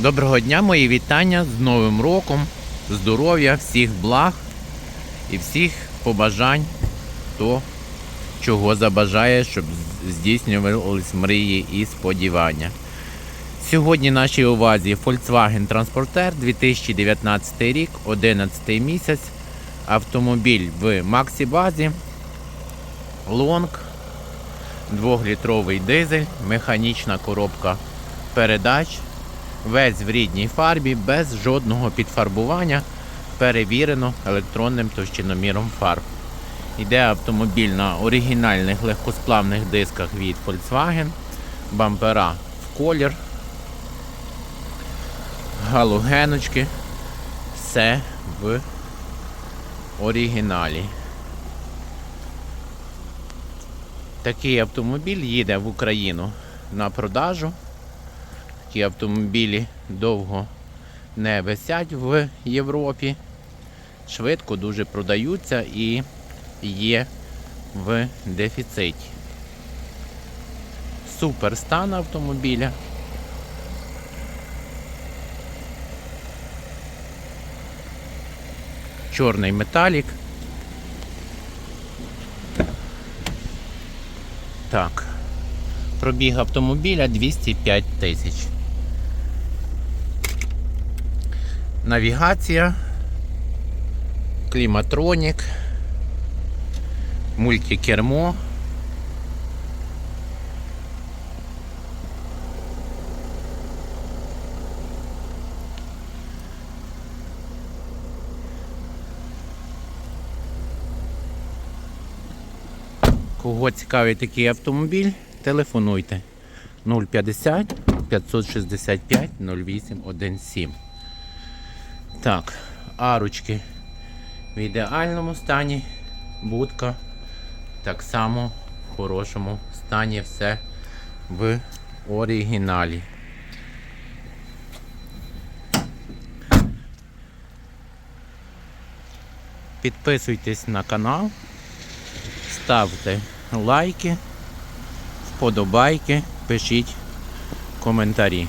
Доброго дня, мої вітання з Новим роком, здоров'я, всіх благ і всіх побажань, хто чого забажає, щоб здійснювались мрії і сподівання. Сьогодні нашій увазі Volkswagen Transporter 2019 рік, 11 місяць, автомобіль в Максі базі, Лонг, 2-літровий дизель, механічна коробка передач, весь в рідній фарбі, без жодного підфарбування, перевірено електронним товщиноміром фарб. Йде автомобіль на оригінальних легкосплавних дисках від Volkswagen, бампера в колір, галогеночки, все в оригіналі. Такий автомобіль їде в Україну на продажу. Такі автомобілі довго не висять в Європі. Швидко дуже продаються і є в дефіциті. Супер стан автомобіля. Чорний металік. Так. Пробіг автомобіля 205 тисяч. Навігація, кліматронік, мультикермо. Кого цікавий такий автомобіль, телефонуйте 050 565 0817. Так, арочки в ідеальному стані, будка так само в хорошому стані, все в оригіналі. Підписуйтесь на канал, ставте лайки, вподобайки, пишіть коментарі.